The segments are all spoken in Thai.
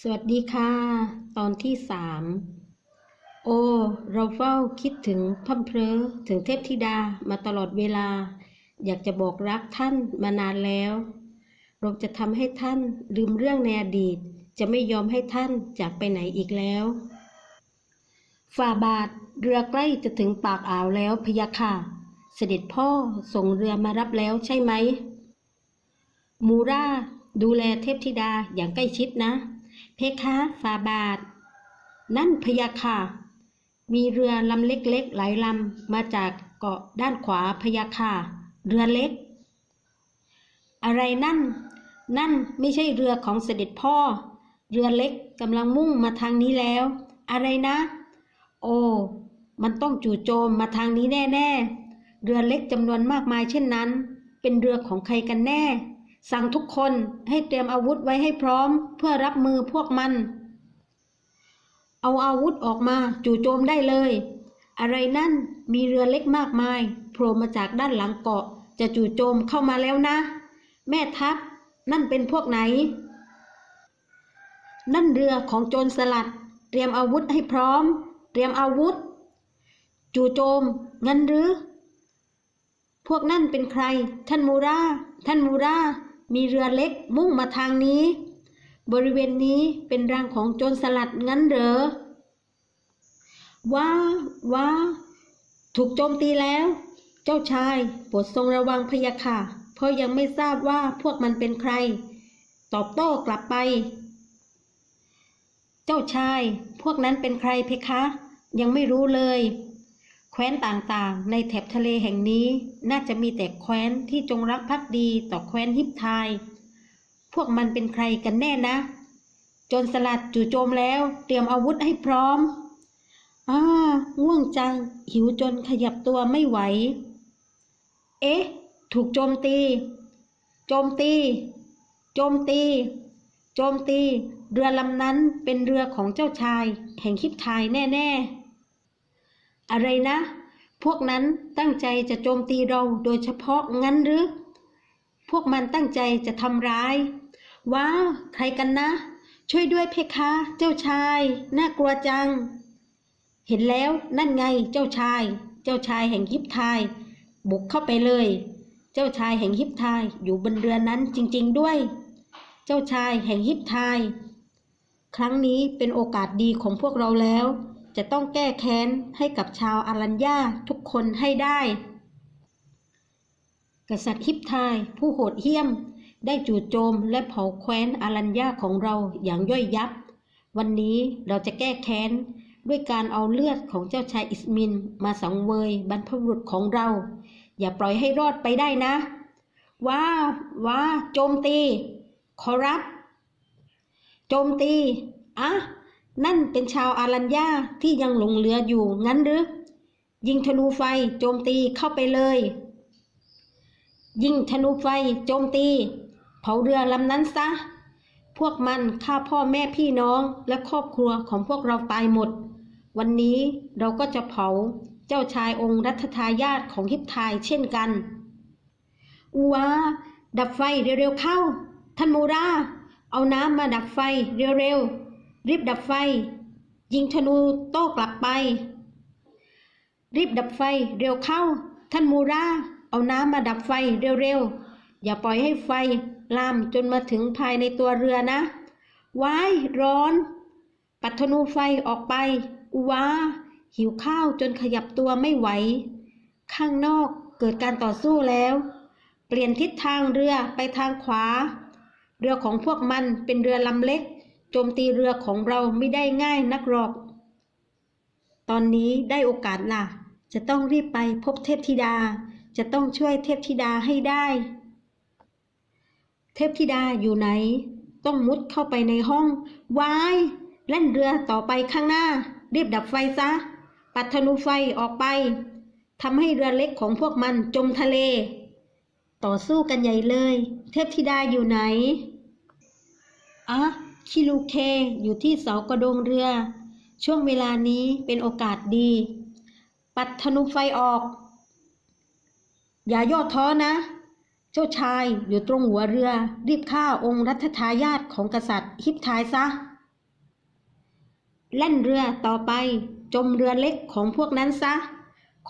สวัสดีค่ะ ตอนที่สามโอ เราเฝ้าคิดถึงพร่ำเพรอถึงเทพธิดามาตลอดเวลา อยากจะบอกรักท่านมานานแล้ว เราจะทำให้ท่านลืมเรื่องในอดีต จะไม่ยอมให้ท่านจากไปไหนอีกแล้วฝ่าบาทเรือใกล้จะถึงปากอ่าวแล้วพยะค่ะ เสด็จพ่อส่งเรือมารับแล้วใช่ไหม มูราดูแลเทพธิดาอย่างใกล้ชิดนะ เพคะฟาบาท นั่นพยะค่ะ มีเรือลำเล็กๆหลายลำมาจากเกาะด้านขวาพยะค่ะ เรือเล็ก อะไรนั่น นั่นไม่ใช่เรือของเสด็จพ่อ เรือเล็กกำลังมุ่งมาทางนี้แล้ว อะไรนะ โอ้ มันต้องจู่โจมมาทางนี้แน่ๆ เรือเล็กจำนวนมากมายเช่นนั้น เป็นเรือของใครกันแน่ สั่งทุกคนให้เตรียมอาวุธไว้ให้พร้อม เพื่อรับมือพวกมัน เอาอาวุธออกมาจู่โจมได้เลย อะไรนั่นมีเรือเล็กมากมายโผล่มาจากด้านหลังเกาะ จะจู่โจมเข้ามาแล้วนะ แม่ทัพ นั่นเป็นพวกไหน นั่นเรือของโจรสลัด เตรียมอาวุธให้พร้อม เตรียมอาวุธ จู่โจม งั้นหรือพวกนั่นเป็นใคร ท่านมูรา ท่านมูรา มีเรือเล็กมุ่งมาทางนี้ บริเวณนี้เป็นรังของโจรสลัดงั้นเหรอว้าว้าถูกโจมตีแล้ว เจ้าชายโปรดทรงระวังพะยะค่ะ เพราะยังไม่ทราบว่าพวกมันเป็นใคร ตอบโต้กลับไป เจ้าชาย พวกนั้นเป็นใครเพคะ ยังไม่รู้เลย แคว้นต่างๆ ในแถบทะเลแห่งนี้ น่าจะมีแต่แคว้นที่จงรักภักดีต่อแคว้นฮิปไทย พวกมันเป็นใครกันแน่นะ โจนสลัดจู่โจมแล้ว เตรียมอาวุธให้พร้อมอ่าง่วงจัง หิวจนขยับตัวไม่ไหว เอ๊ะ ถูกโจมตี โจมตี โจมตี โจมตี เรือลำนั้นเป็นเรือของเจ้าชาย แห่งคิปไทยแน่ ๆ อะไรนะ พวกนั้นตั้งใจจะโจมตีเราโดยเฉพาะงั้นหรือ พวกมันตั้งใจจะทำร้าย ว้าว ใครกันนะ ช่วยด้วยเพคะ เจ้าชาย น่ากลัวจัง เห็นแล้วนั่นไงเจ้าชาย เจ้าชายแห่งฮิปไทย บุกเข้าไปเลย เจ้าชายแห่งฮิปไทยอยู่บนเรือนั้นจริง ๆ ด้วย เจ้าชายแห่งฮิปไทยครั้งนี้เป็นโอกาสดีของพวกเราแล้ว จะต้องแก้แค้นให้กับชาวอารัญญาทุกคนให้ได้ กษัตริย์ฮิปไทายผู้โหดเหี้ยม ได้จู่โจมและเผาแคว้นอารัญญาของเราอย่างย่อยยับ วันนี้เราจะแก้แค้นด้วยการเอาเลือดของเจ้าชายอิสมิน มาสังเวยบรรพบุรุษของเรา อย่าปล่อยให้รอดไปได้นะ ว้าว้าโจมตี ขอรับ โจมตี อะ นั่นเป็นชาวอารัญญาที่ยังหลงเหลืออยู่งั้นหรือ ยิงธนูไฟโจมตีเข้าไปเลย ยิงธนูไฟโจมตี เผาเรือลำนั้นซะ พวกมันฆ่าพ่อแม่พี่น้องและครอบครัวของพวกเราตายหมด วันนี้เราก็จะเผาเจ้าชายองค์รัชทายาทของฮิปไทายเช่นกันอูวาดับไฟเร็วๆเข้าท่านมูราเอาน้ำมาดับไฟเร็วๆ รีบดับไฟ ยิงธนูโต้กลับไป รีบดับไฟเร็วเข้า ท่านมูราเอาน้ำมาดับไฟเร็วๆ อย่าปล่อยให้ไฟลามจนมาถึงภายในตัวเรือนะว้ายร้อน ปัดธนูไฟออกไป อุวาหิวข้าวจนขยับตัวไม่ไหว ข้างนอกเกิดการต่อสู้แล้ว เปลี่ยนทิศทางเรือไปทางขวา เรือของพวกมันเป็นเรือลำเล็ก โจมตีเรือของเราไม่ได้ง่ายนักหรอก ตอนนี้ได้โอกาสล่ะ จะต้องรีบไปพบเทพธิดา จะต้องช่วยเทพธิดาให้ได้ เทพธิดาอยู่ไหน ต้องมุดเข้าไปในห้องวายเล่นเรือต่อไปข้างหน้า รีบดับไฟซะ ปัดธนูไฟออกไปทำให้เรือเล็กของพวกมันจมทะเล ต่อสู้กันใหญ่เลย เทพธิดาอยู่ไหนอะ คิลูเคอยู่ที่เสากระโดงเรือ ช่วงเวลานี้เป็นโอกาสดี ปัดธนูไฟออก อย่าย่อท้อนะ เจ้าชายอยู่ตรงหัวเรือ รีบฆ่าองค์รัชทายาทของกษัตริย์ฮิปไทายซะแล่นเรือต่อไปจมเรือเล็กของพวกนั้นซะ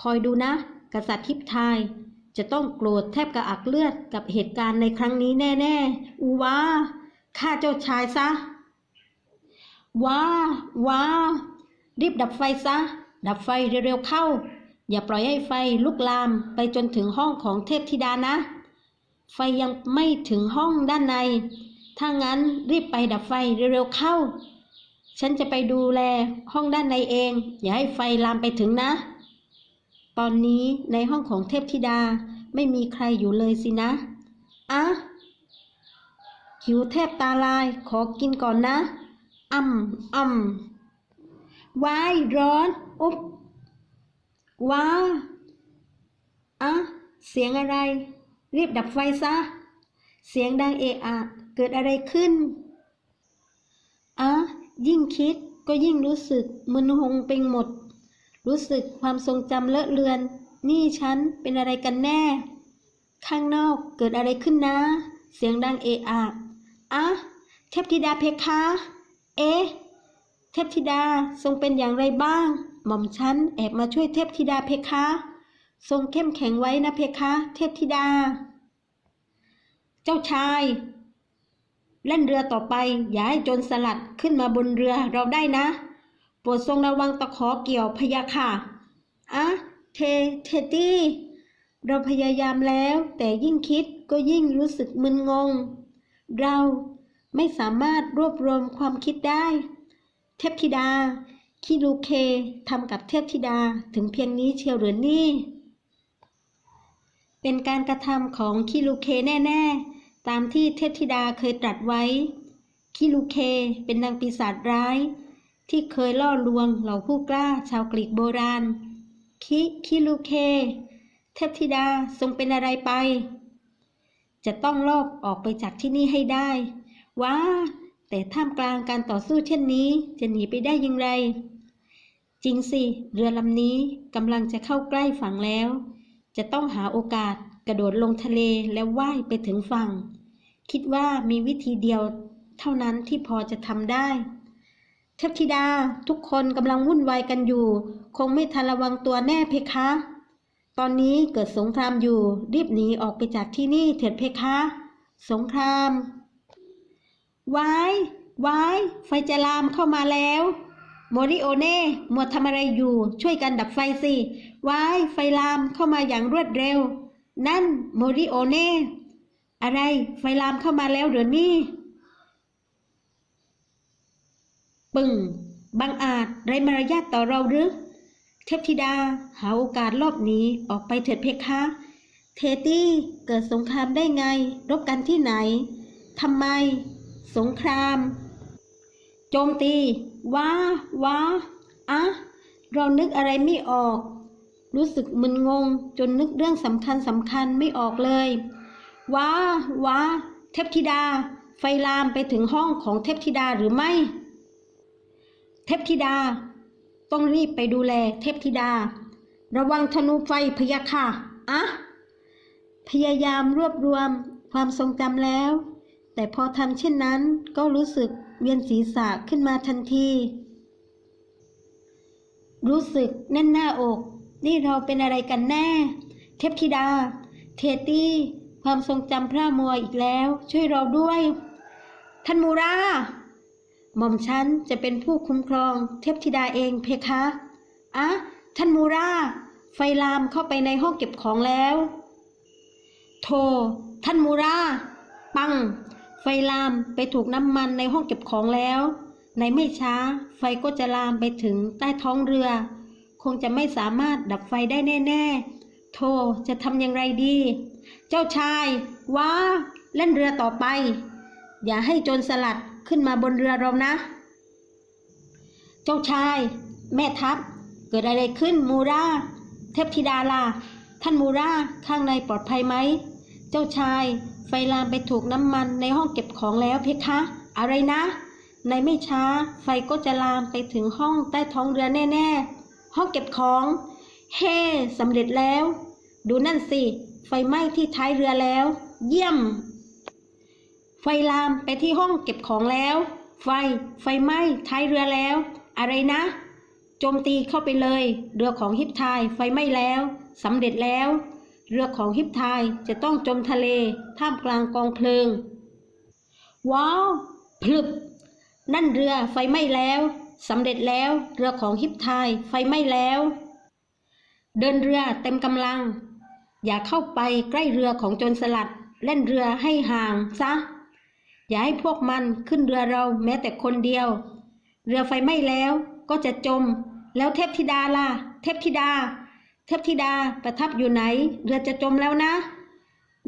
คอยดูนะ กษัตริย์ทิพทาย จะต้องโกรธแทบกระอักเลือดกับเหตุการณ์ในครั้งนี้แน่ ๆ อูว้า ฆ่าเจ้าชายซะ ว้า ว้า รีบดับไฟซะ ดับไฟเร็วๆเข้า อย่าปล่อยให้ไฟลุกลามไปจนถึงห้องของเทพธิดานะ ไฟยังไม่ถึงห้องด้านใน ถ้างั้นรีบไปดับไฟเร็วๆเข้า ฉันจะไปดูแลห้องด้านในเอง อย่าให้ไฟลามไปถึงนะ ตอนนี้ในห้องของเทพธิดาไม่มีใครอยู่เลยสินะอะ หิวแทบตาลาย ขอกินก่อนนะอ่ำอ่ำวายร้อน อุ๊บว้าอะเสียงอะไร รีบดับไฟซะ เสียงดังเอะอะเกิดอะไรขึ้นอะยิ่งคิดก็ยิ่งรู้สึกมึนงงไปหมด รู้สึกความทรงจำเลอะเลือน นี่ฉันเป็นอะไรกันแน่ ข้างนอกเกิดอะไรขึ้นนะ เสียงดังเอะอะ อะเทพธิดาเพคะ เอ๊ะ เทพธิดาทรงเป็นอย่างไรบ้าง หม่อมฉันแอบมาช่วยเทพธิดาเพคะ ทรงเข้มแข็งไว้นะเพคะ เทพธิดา เจ้าชายเล่นเรือต่อไป อย่าให้จรสลัดขึ้นมาบนเรือเราได้นะ โปรดทรงระวังตะขอเกี่ยวพยาค่ะอะเท เทตี้ เราพยายามแล้ว แต่ยิ่งคิดก็ยิ่งรู้สึกมึนงง เราไม่สามารถรวบรวมความคิดได้ เทพธิดา คิรูเคทำกับเทพธิดาถึงเพียงนี้เชียวหรือนี่ เป็นการกระทำของคิรูเคแน่ ๆ ตามที่เทพธิดาเคยตรัสไว้ คิรูเคเป็นนางปีศาจร้าย ที่เคยล่อลวงเหล่าผู้กล้าชาวกรีกโบราณ คิคิรูเค เทพธิดาทรงเป็นอะไรไป จะต้องลอบออกไปจากที่นี่ให้ได้ว้าแต่ท่ามกลางการต่อสู้เช่นนี้จะหนีไปได้อยังไงจริงสิ เรือลำนี้กำลังจะเข้าใกล้ฝั่งแล้ว จะต้องหาโอกาสกระโดดลงทะเลแล้วว่ายไปถึงฝั่ง คิดว่ามีวิธีเดียวเท่านั้นที่พอจะทำได้เทพธิดาทุกคนกำลังวุ่นวายกันอยู่ คงไม่ทันระวังตัวแน่เพคะ ตอนนี้เกิดสงครามอยู่ รีบหนีออกไปจากที่นี่เถิดเพคะ สงครามวายวายไฟจะลามเข้ามาแล้วโมริโอเน่มัวทำอะไรอยู่ ช่วยกันดับไฟสิวายไฟลามเข้ามาอย่างรวดเร็ว นั่นโมริโอเน่ อะไร ไฟลามเข้ามาแล้วเหรือนี่ ปึ้งบังอาจไรมารยาทต่อเราหรือ เทพธิดา หาโอกาสลอบหนีออกไปเถิดเพคะ เทตี้เกิดสงครามได้ไง รบกันที่ไหนทำไม สงคราม โจมตีว้าว้าอะเรานึกอะไรไม่ออก รู้สึกมึนงง จนนึกเรื่องสำคัญสำคัญไม่ออกเลยว้าว้าเทพธิดา ไฟลามไปถึงห้องของเทพธิดาหรือไม่ เทพธิดา ต้องรีบไปดูแลเทพธิดา ระวังธนูไฟพยาค่ะอะพยายามรวบรวมความทรงจำแล้ว แต่พอทำเช่นนั้นก็รู้สึกเวียนศีรษะขึ้นมาทันที รู้สึกแน่นหน้าอก นี่เราเป็นอะไรกันแน่ เทพธิดา เทตี้ ความทรงจำพร่ามัวอีกแล้ว ช่วยเราด้วย ท่านมูรา หม่อมฉันจะเป็นผู้คุ้มครองเทพธิดาเองเพคะอะท่านมูราไฟลามเข้าไปในห้องเก็บของแล้ว โท ท่านมูราปัง ไฟลามไปถูกน้ำมันในห้องเก็บของแล้ว ในไม่ช้า ไฟก็จะลามไปถึงใต้ท้องเรือ คงจะไม่สามารถดับไฟได้แน่ ๆ โทจะทำอย่างไรดี เจ้าชายว้าเล่นเรือต่อไป อย่าให้โจรสลัด ขึ้นมาบนเรือเรานะ เจ้าชาย แม่ทัพ เกิดอะไรขึ้นมูราเทพธิดาล่ะท่านมูราข้างในปลอดภัยไหม เจ้าชาย ไฟลามไปถูกน้ำมันในห้องเก็บของแล้วเพคะ อะไรนะ ในไม่ช้า ไฟก็จะลามไปถึงห้องใต้ท้องเรือแน่ๆ ห้องเก็บของ เฮ้สำเร็จแล้ว ดูนั่นสิ ไฟไหม้ที่ท้ายเรือแล้ว เยี่ยม ไฟลามไปที่ห้องเก็บของแล้ว ไฟ ไฟไหม้ท้ายเรือแล้ว อะไรนะ โจมตีเข้าไปเลย เรือของฮิปไทยไฟไหม้แล้วสำเร็จแล้ว เรือของฮิปไทยจะต้องจมทะเลท่ามกลางกองเพลิง ว้าวพลึบ นั่นเรือไฟไหม้แล้วสำเร็จแล้ว เรือของฮิปไทยไฟไหม้แล้ว เดินเรือเต็มกำลัง อย่าเข้าไปใกล้เรือของโจรสลัด เล่นเรือให้ห่างซะ อย่าให้พวกมันขึ้นเรือเราแม้แต่คนเดียว เรือไฟไหม้แล้วก็จะจม แล้วเทพธิดาล่ะ เทพธิดา เทพธิดาประทับอยู่ไหน เรือจะจมแล้วนะ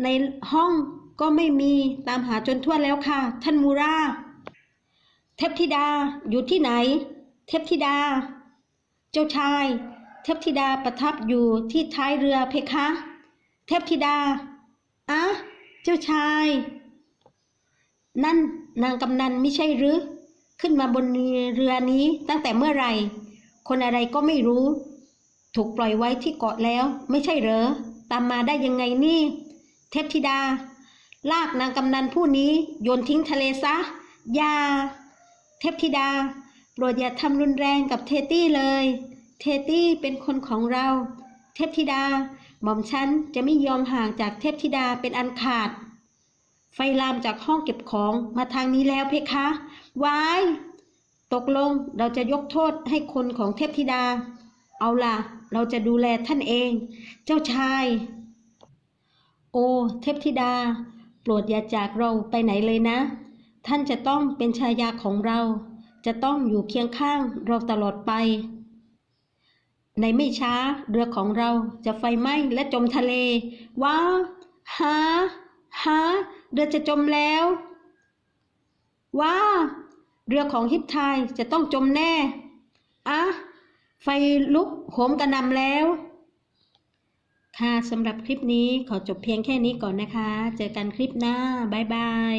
ในห้องก็ไม่มีตามหาจนทั่วแล้วค่ะ ท่านมูรา เทพธิดาอยู่ที่ไหน เทพธิดา เจ้าชาย เทพธิดาประทับอยู่ที่ท้ายเรือเพคะ เทพธิดา อะ เจ้าชาย นั่นนางกำนันไม่ใช่หรือ ขึ้นมาบนเรือนี้ตั้งแต่เมื่อไหร่ คนอะไรก็ไม่รู้ ถูกปล่อยไว้ที่เกาะแล้ว ไม่ใช่เหรอ ตามมาได้ยังไงนี่ เทพธิดา ลากนางกำนันผู้นี้โยนทิ้งทะเลซะอย่าเทพธิดา โปรดอย่าทำรุนแรงกับเทตี้เลย เทตี้เป็นคนของเรา เทพธิดา หม่อมฉันจะไม่ยอมห่างจากเทพธิดาเป็นอันขาด ไฟลามจากห้องเก็บของมาทางนี้แล้วเพคะ วาย ตกลงเราจะยกโทษให้คนของเทพธิดา เอาล่ะ เราจะดูแลท่านเอง เจ้าชาย โอ้เทพธิดา โปรดอย่าจากเราไปไหนเลยนะ ท่านจะต้องเป็นชายาของเรา จะต้องอยู่เคียงข้างเราตลอดไป ในไม่ช้าเรือของเราจะไฟไหม้และจมทะเล ว้าฮะ ฮะเรือจะจมแล้ว ว้า เรือของฮิปไทยจะต้องจมแน่อะไฟลุกโหมกระนำแล้ว ค่ะสำหรับคลิปนี้ขอจบเพียงแค่นี้ก่อนนะคะ เจอกันคลิปหน้า บ๊ายบาย